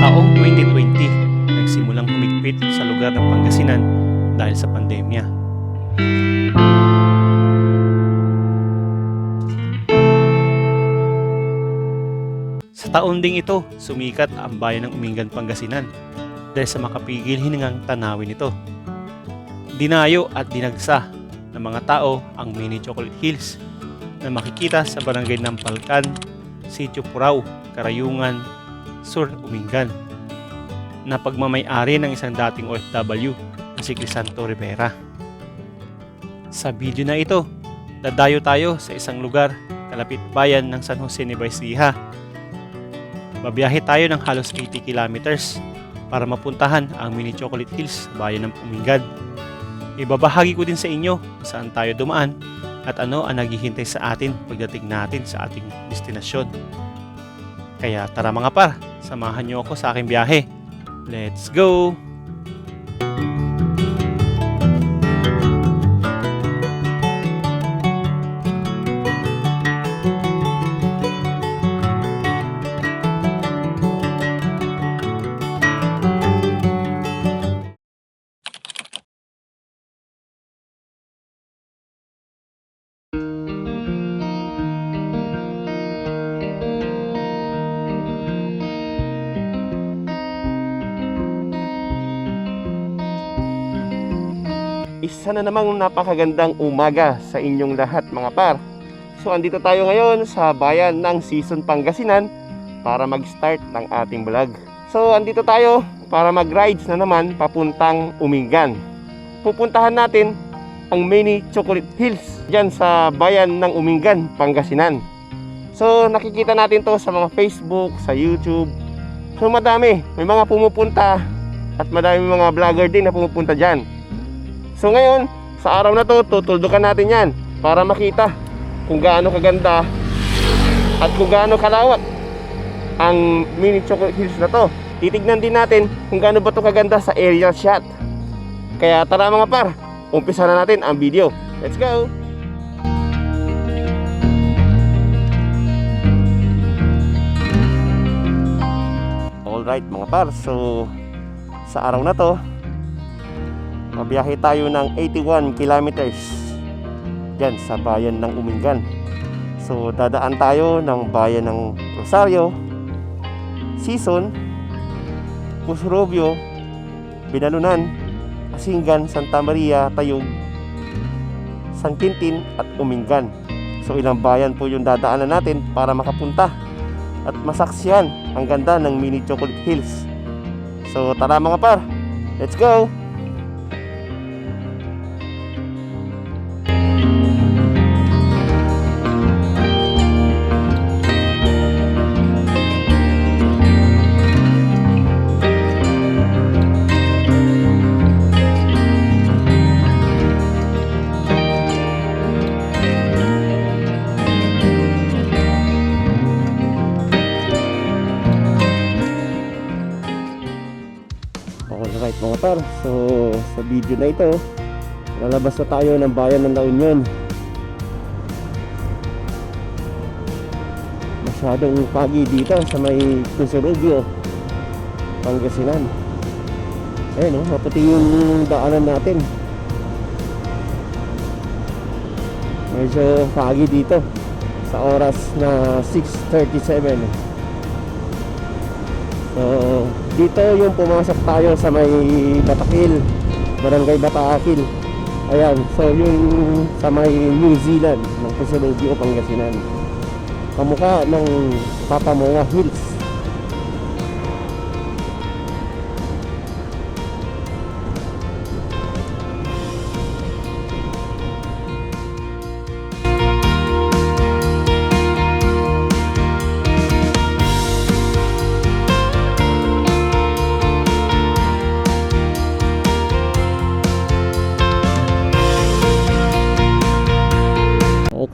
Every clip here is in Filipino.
Taong 2020, nagsimulang humigpit sa lugar ng Pangasinan dahil sa pandemya. Sa taon ding ito, sumikat ang bayan ng Umingan, Pangasinan dahil sa makapigil hiningang tanawin ito. Dinayo at dinagsa ng mga tao ang mini Chocolate Hills na makikita sa barangay ng Palkan, Sitio Purao, Karayungan, Sur, Umingan na pagmamayari ng isang dating OFW na si Crisanto Rivera. Sa video na ito, dadayo tayo sa isang lugar kalapit bayan ng San Jose Nueva Ecija. Babiyahe tayo ng halos 80 kilometers para mapuntahan ang mini Chocolate Hills sa bayan ng Umingan. Ibabahagi ko din sa inyo saan tayo dumaan at ano ang naghihintay sa atin pagdating natin sa ating destinasyon. Kaya tara mga par, samahan niyo ako sa aking biyahe. Let's go! Isa na namang napakagandang umaga sa inyong lahat mga par. So andito tayo ngayon sa bayan ng Season Pangasinan para mag-start ng ating vlog. So andito tayo para mag-rides na naman papuntang Umingan. Pupuntahan natin ang Mini Chocolate Hills dyan sa bayan ng Umingan, Pangasinan. So nakikita natin to sa mga Facebook, sa YouTube. So madami, may mga pumupunta at madami mga vlogger din na pumupunta dyan. So ngayon, sa araw na to, tutuldukan natin yan para makita kung gaano kaganda at kung gaano kalawak ang mini chocolate hills na to. Titignan din natin kung gaano ba to kaganda sa aerial shot. Kaya tara mga par, umpisa na natin ang video. Let's go! Alright mga par, so sa araw na to, Mabiyahe tayo ng 81 kilometers dyan sa bayan ng Umingan. So dadaan tayo ng bayan ng Rosario, Sison, Pusrobio, Binalunan, Asingan, Santa Maria, Tayug, San Quintin at Umingan. So ilang bayan po yung dadaanan natin para makapunta at masaksiyan ang ganda ng Mini Chocolate Hills. So tara mga par, let's go! Video na ito, lalabas na tayo ng bayan ng La Union. Masyadong pagi dito sa may Cusurugio, Pangasinan. Ayun no, maputi yung daanan natin. Medyo pagi dito sa oras na 6.37. So, dito yung pumasok tayo sa may Batakil, Barangay Batakil. Ayan, so yung sa may New Zealand ng Pusulubio, Pangasinan. Kamukha ng Papamonga Hills.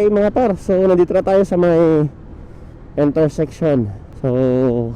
Okay mga par, so nandito na tayo sa may intersection. So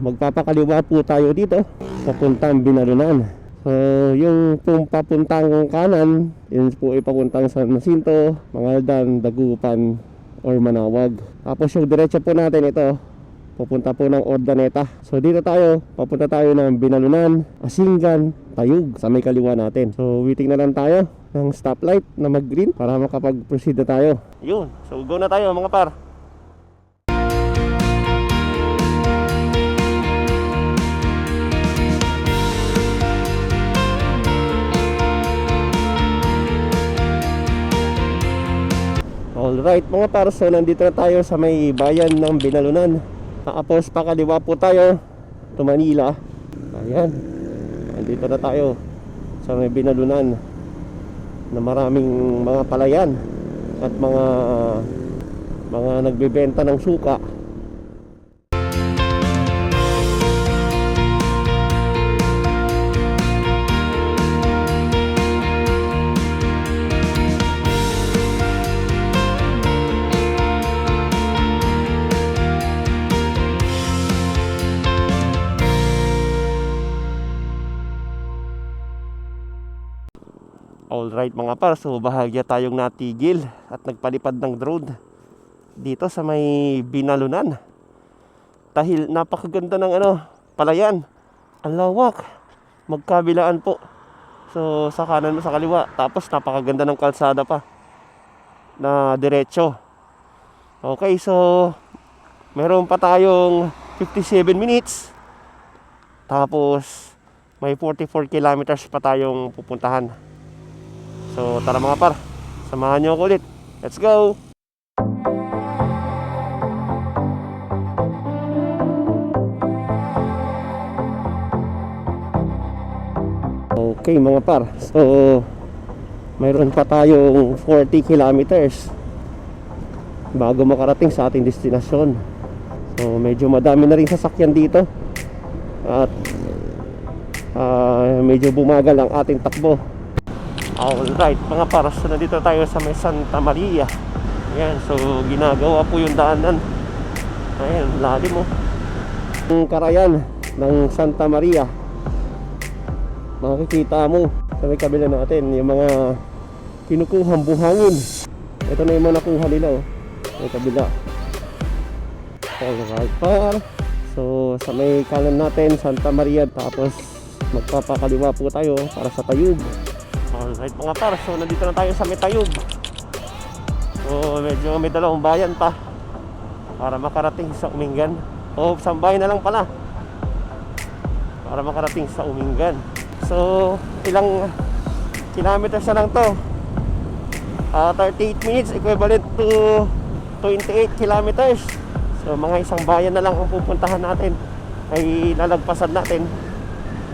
magpapakaliwa po tayo dito papuntang Binalunan. So yung kung papuntang kanan, yun po ay papuntang San Jacinto, Mangaldan, Dagupan, or Manawag. Tapos yung diretso po natin ito pupunta po ng Ordaneta. So dito tayo, papunta tayo ng Binalunan, Asingan, Tayug sa may kaliwa natin. So waiting na lang tayo ng stoplight na mag-green para makapag-proceed na tayo. Yun, so go na tayo mga par. Alright mga par, so nandito na tayo sa may bayan ng Binalunan. Tapos pakaliwa po tayo to Manila. Ayan. Nandito na tayo sa may Binalunan na maraming mga palayan at mga mga nagbebenta ng suka. Alright mga par, so bahagya tayong natigil at nagpalipad ng drone dito sa may binalunan. Dahil napakaganda ng ano, palayan. Ang lawak. Magkabilaan po. So sa kanan mo sa kaliwa. Tapos napakaganda ng kalsada pa. Na diretso. Okay, so meron pa tayong 57 minutes. Tapos may 44 kilometers pa tayong pupuntahan. So tara mga par, samahan nyo ako ulit. Let's go! Okay mga par, so mayroon pa tayong 40 kilometers bago makarating sa ating destinasyon. So medyo madami na rin sasakyan dito at ah, medyo bumagal ang ating takbo. Alright, mga paras na dito tayo sa may Santa Maria. Ayan, so ginagawa po yung daanan. Ayan, lalim mo. Ang karayan ng Santa Maria. Makikita mo sa may kabila natin yung mga kinukuhang buhangin. Ito na yung mga nakuha nila oh. May kabila. Alright, par. So, sa may kanan natin, Santa Maria. Tapos, magpapakaliwa po tayo para sa Tayug. Alright mga par, so nandito na tayo sa Metayog. So medyo may dalawang bayan pa para makarating sa Umingan. O isang bayan na lang pala para makarating sa Umingan. So ilang kilometers na lang to? Ah, 38 minutes equivalent to 28 kilometers. So mga isang bayan na lang ang pupuntahan natin ay lalagpasan natin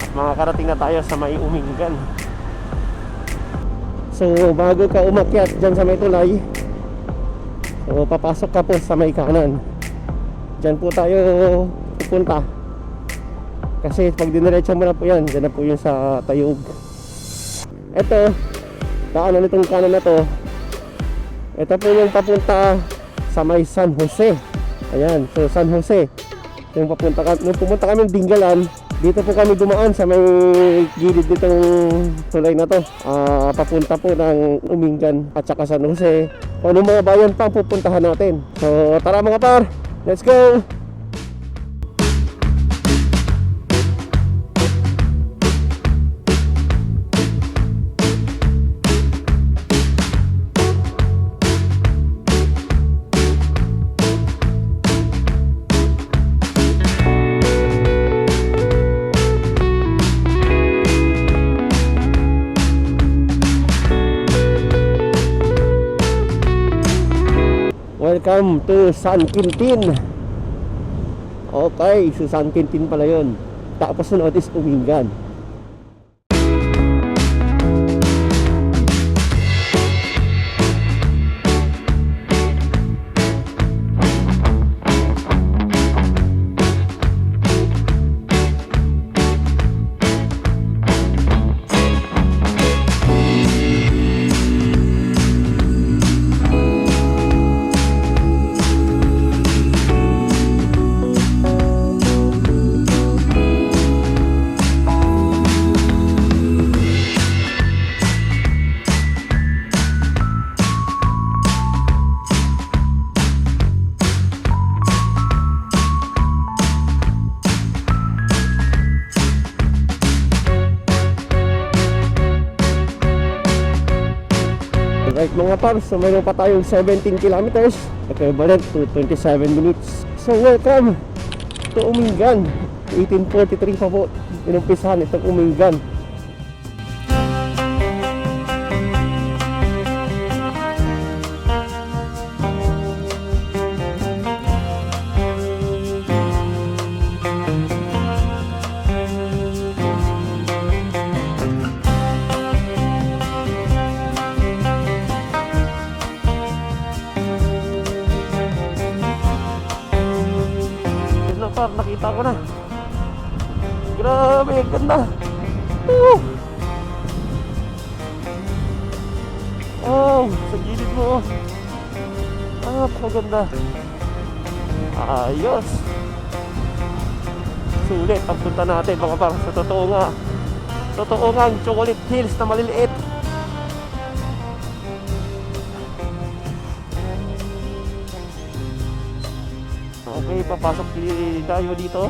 at makakarating na tayo sa may Umingan. So bago ka umakyat dyan sa may tulay So papasok ka po sa may kanan. Dyan po tayo pupunta. Kasi pag diniretso mo na po yan Dyan na po yung sa Tayog. Ito Daanan itong kanan na to. Ito po yung papunta sa may San Jose. Ayan, so San Jose. Yung papunta nung pumunta kami ng Dingalan dito po kami dumaan sa may gilid nitong tulay na to. Ah, papunta po ng Umingan at saka San Jose. Kung anong mga bayan pa pupuntahan natin. So tara mga par, let's go! Welcome to San Quintin. Okay, so San Quintin pala yun. Tapos is Umingan. Mga pars, so mayroon pa tayong 17 kilometers, equivalent to 27 minutes. So welcome to Umingan. 1843 pa po, inumpisahan itong Umingan. Par, nakita ko na. Grabe, ang ganda. Woo! Oh, sa gilid mo. Ah, paganda. Ayos. Sulit ang punta natin mga par. Sa totoo nga. Totoo nga ang chocolate hills na maliliit. Papasok tayo dito.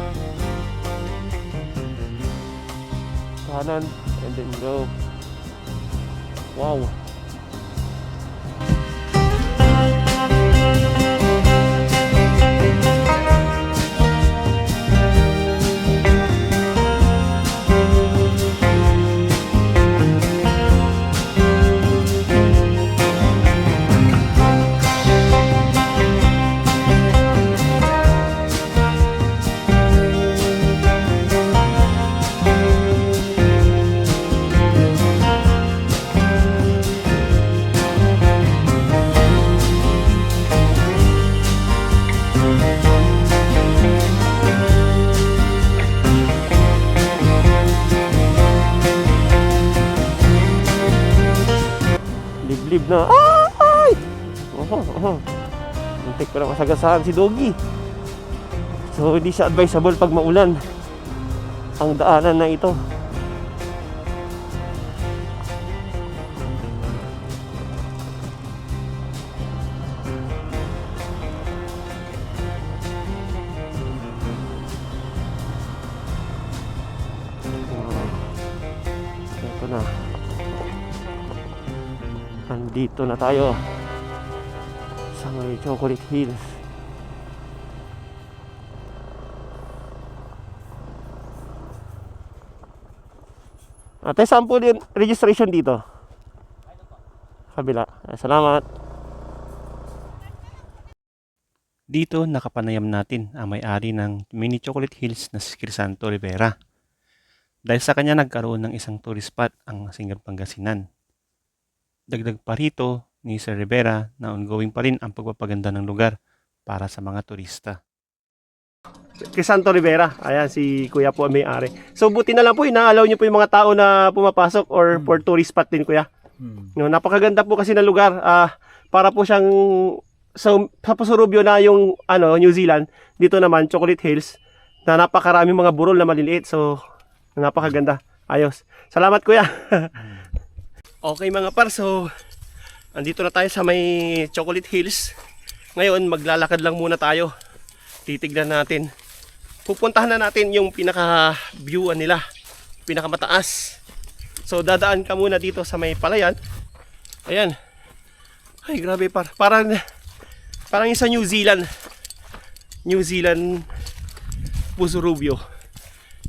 Kanan and then go. Wow. Na. Ay! Oho, oho. Muntik ko na masagasaan si Doggy. So, hindi siya advisable pag maulan. Ang daanan na ito. Ito na. Nandito na tayo sa may Chocolate Hills. Ate, saan po din registration dito? Kabila. Ah, Salamat. Dito nakapanayam natin ang may-ari ng Mini Chocolate Hills na si Crisanto Rivera. Dahil sa kanya nagkaroon ng isang tourist spot ang Singan Pangasinan. Dagdag pa rito ni Sir Rivera na ongoing pa rin ang pagpapaganda ng lugar para sa mga turista. Crisanto Rivera. Ayan, si Kuya po ang may-ari. So, buti na lang po, inaalaw niyo po yung mga tao na pumapasok or for tourist spot din, Kuya. No, napakaganda po kasi ng lugar. Ah, para po siyang so, sa Pasurubyo na yung ano, New Zealand. Dito naman, Chocolate Hills. Na napakaraming mga burol na maliliit. So, napakaganda. Ayos. Salamat, Kuya. okay, mga par. So, andito na tayo sa may Chocolate Hills. Ngayon, maglalakad lang muna tayo. Titignan natin. Pupuntahan na natin yung pinaka-viewan nila. Pinakamataas. So dadaan ka muna dito sa may palayan. Ayan. Ay, grabe par. Parang parang yung sa New Zealand. New Zealand Puso Rubio.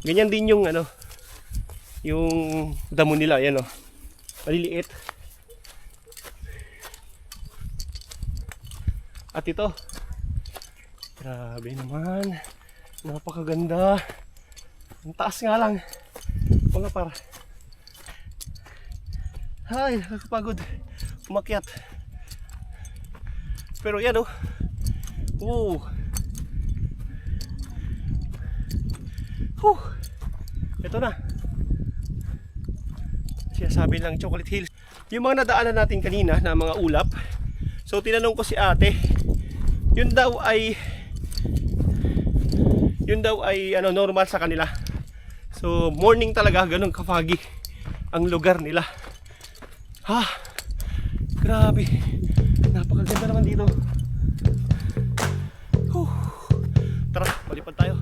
Ganyan din yung ano yung damo nila, ayan oh. Maliliit. At ito, grabe naman. Napakaganda. Ang taas nga lang. Mga par. Ay, nakakapagod. Umakyat. Pero yan oh. Woo. Whew. Ito na. Siya sabi lang Chocolate Hills. Yung mga nadaanan natin kanina na mga ulap. So tinanong ko si ate. Yun daw ay yun daw ay ano normal sa kanila. So morning talaga ganun kafagi ang lugar nila. Ha? Grabe. Napakaganda naman dito. Huh. Tara, palipad tayo.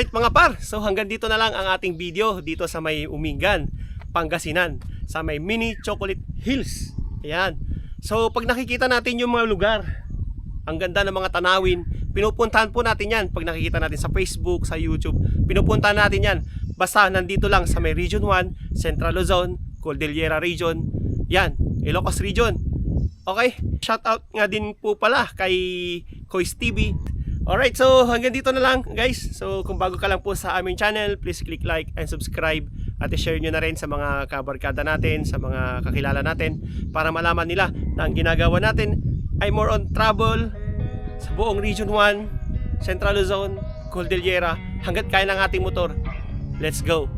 Alright mga par, so hanggang dito na lang ang ating video dito sa may Umingan, Pangasinan, sa may Mini Chocolate Hills. Ayan. So pag nakikita natin yung mga lugar, ang ganda ng mga tanawin, pinupuntahan po natin yan. Pag nakikita natin sa Facebook, sa YouTube, pinupuntahan natin yan. Basta nandito lang sa may Region 1, Central Luzon, Cordillera Region, yan, Ilocos Region. Okay, shout out nga din po pala kay Kois TV. Alright, so hanggang dito na lang guys. So kung bago ka lang po sa aming channel, please click like and subscribe at i-share nyo na rin sa mga kabarkada natin, sa mga kakilala natin para malaman nila na ang ginagawa natin ay more on travel sa buong Region 1, Central Luzon, Cordillera, hanggat kaya ng ating motor. Let's go!